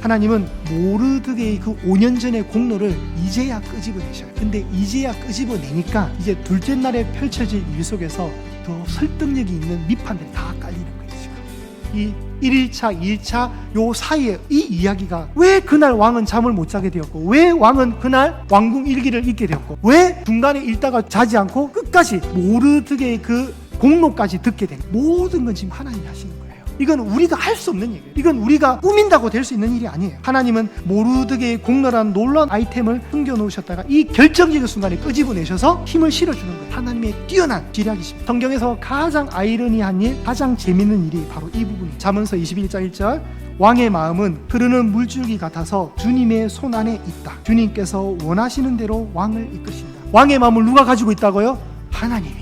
하나님은 모르드게의 그 5년 전의 공로를 이제야 끄집어내셔요. 근데 이제야 끄집어내니까 이제 둘째 날에 펼쳐질 일 속에서 더 설득력이 있는 밑판들이 다 깔리는 거예요. 지금. 이 1일차, 2일차 요 사이에 이 이야기가 왜 그날 왕은 잠을 못 자게 되었고 왜 왕은 그날 왕궁 일기를 읽게 되었고 왜 중간에 읽다가 자지 않고 끝까지 모르드게의 그 공로까지 듣게 된 모든 건 지금 하나님이 거예요. 이건 우리가 할 수 없는 얘기예요. 이건 우리가 꾸민다고 될 수 있는 일이 아니에요. 하나님은 모르드게의 공로란 놀라운 아이템을 숨겨 놓으셨다가 이 결정적인 순간에 끄집어내셔서 힘을 실어주는 거예요. 하나님의 뛰어난 지략이십니다. 성경에서 가장 아이러니한 일, 가장 재밌는 일이 바로 이 부분이에요. 잠언서 21장 1절 왕의 마음은 흐르는 물줄기 같아서 주님의 손 안에 있다. 주님께서 원하시는 대로 왕을 이끄신다. 왕의 마음을 누가 가지고 있다고요? 하나님이.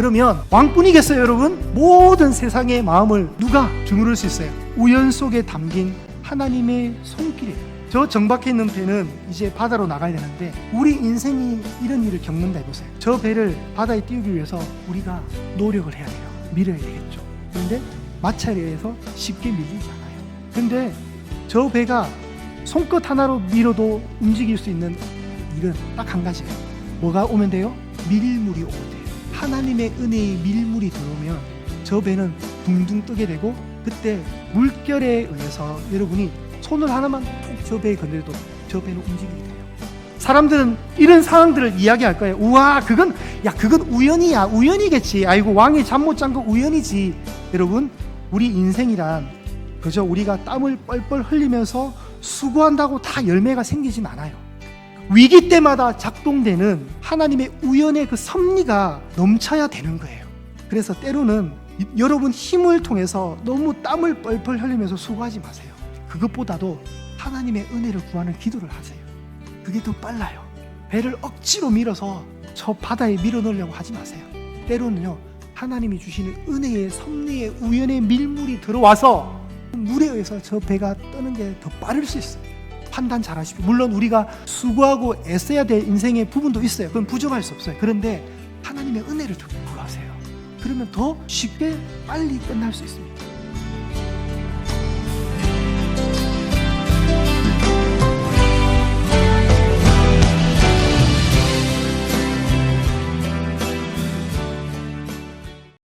그러면 왕뿐이겠어요, 여러분? 모든 세상의 마음을 누가 주무를 수 있어요? 우연 속에 담긴 하나님의 손길이에요. 저 정박해 있는 배는 이제 바다로 나가야 되는데 우리 인생이 이런 일을 겪는다 해보세요. 저 배를 바다에 띄우기 위해서 우리가 노력을 해야 돼요. 밀어야 되겠죠. 그런데 마찰에 의해서 쉽게 밀리지 않아요. 근데 저 배가 손끝 하나로 밀어도 움직일 수 있는 일은 딱 한 가지예요. 뭐가 오면 돼요? 밀물이 오면 돼요. 하나님의 은혜의 밀물이 들어오면 저 배는 둥둥 뜨게 되고 그때 물결에 의해서 여러분이 손을 하나만 툭 저 배에 건드려도 저 배는 움직이게 돼요. 사람들은 이런 상황들을 이야기할 거예요. 우와, 그건 야, 그건 우연이야. 우연이겠지. 아이고 왕이 잠 못 잔 거 우연이지. 여러분, 우리 인생이란 그저 우리가 땀을 뻘뻘 흘리면서 수고한다고 다 열매가 생기진 않아요. 위기 때마다 작동되는 하나님의 우연의 그 섭리가 넘쳐야 되는 거예요. 그래서 때로는 이- 여러분 힘을 통해서 너무 땀을 뻘뻘 흘리면서 수고하지 마세요. 그것보다도 하나님의 은혜를 구하는 기도를 하세요. 그게 더 빨라요. 배를 억지로 밀어서 저 바다에 밀어 넣으려고 하지 마세요. 때로는요, 하나님이 주시는 은혜의 섭리의 우연의 밀물이 들어와서 물에 의해서 저 배가 뜨는 게 더 빠를 수 있어요. 판단 잘 하십시오. 물론 우리가 수고하고 애써야 될 인생의 부분도 있어요. 그건 부정할 수 없어요. 그런데 하나님의 은혜를 더 구하세요. 그러면 더 쉽게 빨리 끝날 수 있습니다.